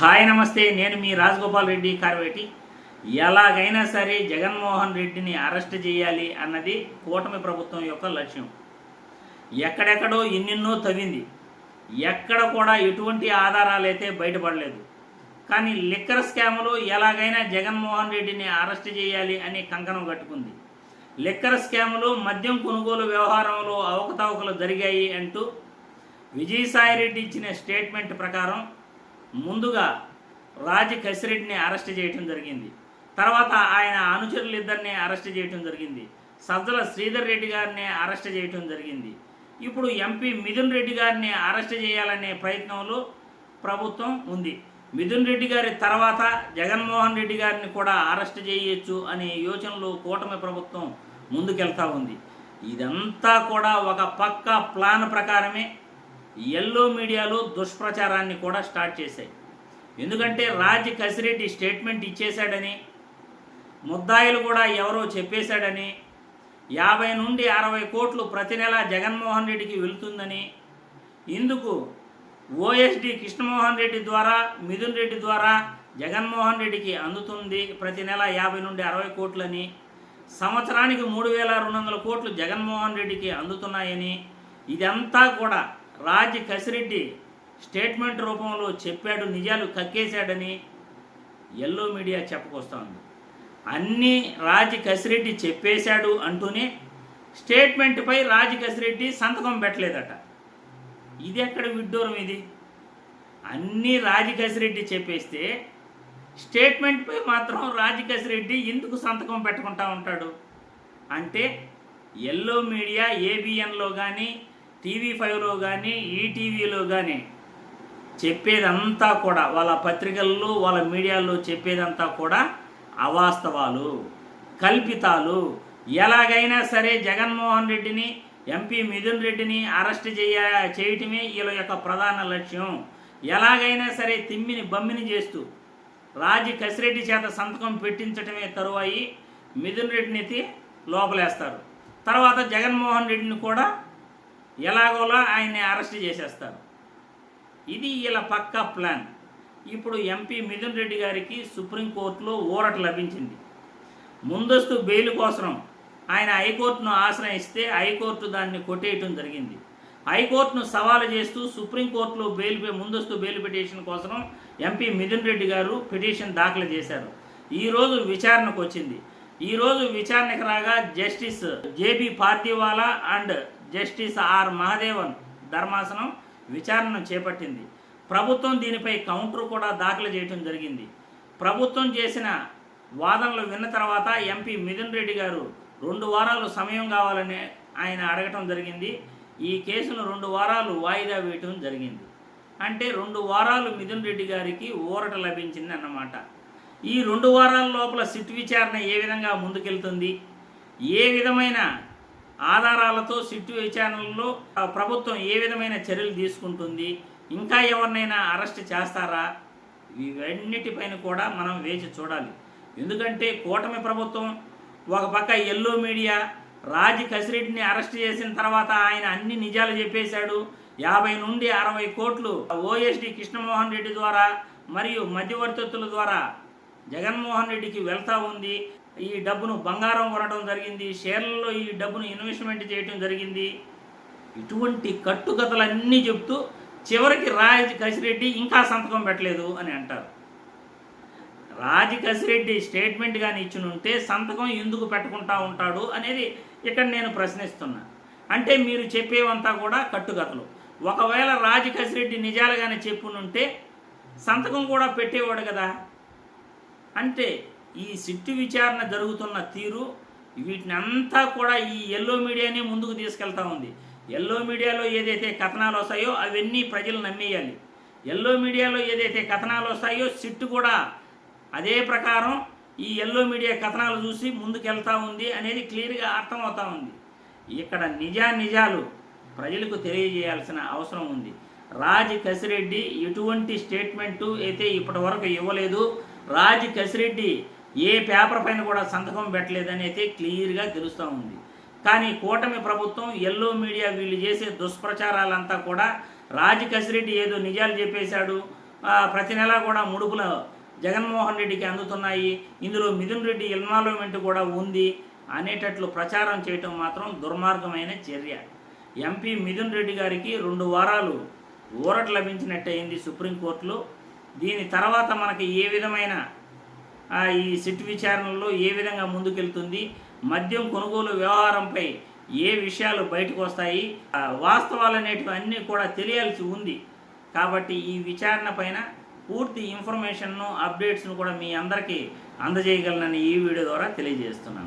Hi నమస్తే. నేను మీ రాజగోపాల్ రెడ్డి కార్వేటి. ఎలాగైనా సరే జగన్మోహన్ రెడ్డిని అరెస్ట్ చేయాలి అన్నది కూటమి ప్రభుత్వం యొక్క లక్ష్యం. ఎక్కడెక్కడో ఎన్నెన్నో తవ్వింది. ఎక్కడ కూడా ఎటువంటి ఆధారాలు అయితే బయటపడలేదు. కానీ లిక్కర్ స్కామ్లో ఎలాగైనా జగన్మోహన్ రెడ్డిని అరెస్ట్ చేయాలి అని కంకణం కట్టుకుంది. లిక్కర్ స్కామ్లో మద్యం కొనుగోలు వ్యవహారంలో అవకతవకలు జరిగాయి అంటూ విజయసాయిరెడ్డి ఇచ్చిన స్టేట్మెంట్ ప్రకారం ముందుగా రాజ్ కసిరెడ్డిని అరెస్ట్ చేయటం జరిగింది. తర్వాత ఆయన అనుచరులు ఇద్దరిని అరెస్ట్ చేయటం జరిగింది. సజ్జల శ్రీధర్ రెడ్డి గారిని అరెస్ట్ చేయటం జరిగింది. ఇప్పుడు ఎంపీ మిథున్ రెడ్డి గారిని అరెస్ట్ చేయాలనే ప్రయత్నంలో ప్రభుత్వం ఉంది. మిథున్ రెడ్డి గారి తర్వాత జగన్మోహన్ రెడ్డి గారిని కూడా అరెస్ట్ చేయొచ్చు అనే యోచనలో కూటమి ప్రభుత్వం ముందుకెళ్తా ఉంది. ఇదంతా కూడా ఒక పక్క ప్లాన్ ప్రకారమే. ఎల్లో మీడియాలో దుష్ప్రచారాన్ని కూడా స్టార్ట్ చేశాయి. ఎందుకంటే రాజ్ కసిరెడ్డి స్టేట్మెంట్ ఇచ్చేశాడని ముద్దాయిలు కూడా ఎవరో చెప్పేశాడని యాభై నుండి అరవై కోట్లు ప్రతి నెల జగన్మోహన్ రెడ్డికి వెళుతుందని ఇందుకు ఓఎస్డి కృష్ణమోహన్ రెడ్డి ద్వారా మిథున్ రెడ్డి ద్వారా జగన్మోహన్ రెడ్డికి అందుతుంది ప్రతి నెల యాభై నుండి అరవై కోట్లని. సంవత్సరానికి మూడు వేల రెండు వందల కోట్లు జగన్మోహన్ రెడ్డికి అందుతున్నాయని ఇదంతా కూడా రాజ్ కసిరెడ్డి స్టేట్మెంట్ రూపంలో చెప్పాడు నిజాలు కక్కేశాడని ఎల్లో మీడియా చెప్పుకొస్తోంది. అన్నీ రాజ్ కసిరెడ్డి చెప్పేశాడు అంటూనే స్టేట్మెంట్పై రాజ్ కసిరెడ్డి సంతకం పెట్టలేదట. ఇది ఎక్కడ విడ్డూరం ఇది? అన్నీ రాజ్ కసిరెడ్డి చెప్పేస్తే స్టేట్మెంట్పై మాత్రం రాజ్ కసిరెడ్డి ఎందుకు సంతకం పెట్టుకుంటా ఉంటాడు? అంటే ఎల్లో మీడియా ఏబిఎన్లో కానీ టీవీ ఫైవ్లో కానీ ఈటీవీలో కానీ చెప్పేదంతా కూడా వాళ్ళ పత్రికల్లో వాళ్ళ మీడియాలో చెప్పేదంతా కూడా అవాస్తవాలు కల్పితాలు. ఎలాగైనా సరే జగన్మోహన్ రెడ్డిని ఎంపీ మిథున్ రెడ్డిని అరెస్ట్ చేయ చేయటమే వీళ్ళ యొక్క ప్రధాన లక్ష్యం. ఎలాగైనా సరే తిమ్మిని బమ్మిని చేస్తూ రాజీ కసిరెడ్డి చేత సంతకం పెట్టించటమే తరువాయి మిథున్ రెడ్డిని లోపలేస్తారు. తర్వాత జగన్మోహన్ రెడ్డిని కూడా ఎలాగోలా ఆయన్ని అరెస్ట్ చేసేస్తారు. ఇది వీళ్ళ పక్కా ప్లాన్. ఇప్పుడు ఎంపీ మిథున్ రెడ్డి గారికి సుప్రీంకోర్టులో ఊరట లభించింది. ముందస్తు బెయిల్ కోసం ఆయన హైకోర్టును ఆశ్రయిస్తే హైకోర్టు దాన్ని కొట్టేయటం జరిగింది. హైకోర్టును సవాలు చేస్తూ సుప్రీంకోర్టులో బెయిల్ ముందస్తు బెయిల్ పిటిషన్ కోసం ఎంపీ మిథున్ రెడ్డి గారు పిటిషన్ దాఖలు చేశారు. ఈరోజు విచారణకు వచ్చింది. ఈరోజు విచారణకు రాగా justice JB Pardiwala and justice R Mahadevan ధర్మాసనం విచారణను చేపట్టింది. ప్రభుత్వం దీనిపై కౌంటర్ కూడా దాఖలు చేయడం జరిగింది. ప్రభుత్వం చేసిన వాదనలు విన్న తర్వాత ఎంపీ మిథున్ రెడ్డి గారు రెండు వారాలు సమయం కావాలని ఆయన అడగటం జరిగింది. ఈ కేసును రెండు వారాలు వాయిదా వేయటం జరిగింది. అంటే రెండు వారాలు మిథున్ రెడ్డి గారికి ఊరట లభించింది అన్నమాట. ఈ రెండు వారాల లోపల సిట్ విచారణ ఏ విధంగా ముందుకెళ్తుంది? ఏ విధమైన ఆధారాలతో సిట్టు విచారణలో ప్రభుత్వం ఏ విధమైన చర్యలు తీసుకుంటుంది ఇంకా ఎవరినైనా అరెస్ట్ చేస్తారా ఇవన్నిటిపైన కూడా మనం వేచి చూడాలి. ఎందుకంటే కూటమి ప్రభుత్వం ఒక పక్క ఎల్లో మీడియా రాజ్ కసిరెడ్డిని అరెస్ట్ చేసిన తర్వాత ఆయన అన్ని నిజాలు చెప్పేశాడు. యాభై నుండి అరవై కోట్లు ఓఎస్డి కృష్ణమోహన్ రెడ్డి ద్వారా మరియు మధ్యవర్తిత్తుల ద్వారా జగన్మోహన్ రెడ్డికి వెళ్తా ఉంది. ఈ డబ్బును బంగారం కొనడం జరిగింది షేర్లలో ఈ డబ్బును ఇన్వెస్ట్మెంట్ చేయడం జరిగింది. ఇటువంటి కట్టుకథలన్నీ చెప్తూ చివరికి రాజ్ కసిరెడ్డి ఇంకా సంతకం పెట్టలేదు అని అంటారు. రాజ్ కసిరెడ్డి స్టేట్మెంట్ కానీ ఇచ్చినుంటే సంతకం ఎందుకు పెట్టుకుంటా ఉంటాడు అనేది ఇక్కడ నేను ప్రశ్నిస్తున్నా. అంటే మీరు చెప్పేవంతా కూడా కట్టుకథలు. ఒకవేళ రాజ్ కసిరెడ్డి నిజాలుగానే చెప్పునుంటే సంతకం కూడా పెట్టేవాడు కదా? అంటే ఈ సిట్టు విచారణ జరుగుతున్న తీరు వీటిని అంతా కూడా ఈ ఎల్లో మీడియానే ముందుకు తీసుకెళ్తా ఉంది. ఎల్లో మీడియాలో ఏదైతే కథనాలు వస్తాయో అవన్నీ ప్రజలు నమ్మేయాలి. ఎల్లో మీడియాలో ఏదైతే కథనాలు వస్తాయో సిట్టు కూడా అదే ప్రకారం ఈ ఎల్లో మీడియా కథనాలు చూసి ముందుకెళ్తా ఉంది అనేది క్లియర్గా అర్థమవుతా ఉంది. ఇక్కడ నిజా నిజాలు ప్రజలకు తెలియజేయాల్సిన అవసరం ఉంది. రాజ్ కసిరెడ్డి ఎటువంటి స్టేట్మెంటు అయితే ఇప్పటి వరకు ఇవ్వలేదు. రాజ్ కసిరెడ్డి ఏ పేపర్ పైన కూడా సంతకం పెట్టలేదని అయితే క్లియర్గా తెలుస్తూ ఉంది. కానీ కూటమి ప్రభుత్వం ఎల్లో మీడియా వీళ్ళు చేసే దుష్ప్రచారాలంతా కూడా రాజ్ కసిరెడ్డి ఏదో నిజాలు చెప్పేశాడు. ప్రతి నెల కూడా ముడుపులు జగన్మోహన్ రెడ్డికి అందుతున్నాయి. ఇందులో మిథున్ రెడ్డి ఇన్వాల్వ్మెంట్ కూడా ఉంది అనేటట్లు ప్రచారం చేయటం మాత్రం దుర్మార్గమైన చర్య. ఎంపీ మిథున్ రెడ్డి గారికి రెండు వారాలు ఊరట లభించినట్టయింది సుప్రీంకోర్టులో. దీని తర్వాత మనకి ఏ విధమైన ఈ సిట్ విచారణలో ఏ విధంగా ముందుకెళ్తుంది మద్యం కొనుగోలు వ్యవహారంపై ఏ విషయాలు బయటకు వస్తాయి ఆ, వాస్తవాలు అనేటివి అన్నీ కూడా తెలియాల్సి ఉంది. కాబట్టి ఈ విచారణ పైన పూర్తి ఇన్ఫర్మేషన్ను అప్డేట్స్ను కూడా మీ అందరికీ అందజేయగలనని ఈ వీడియో ద్వారా తెలియజేస్తున్నాను.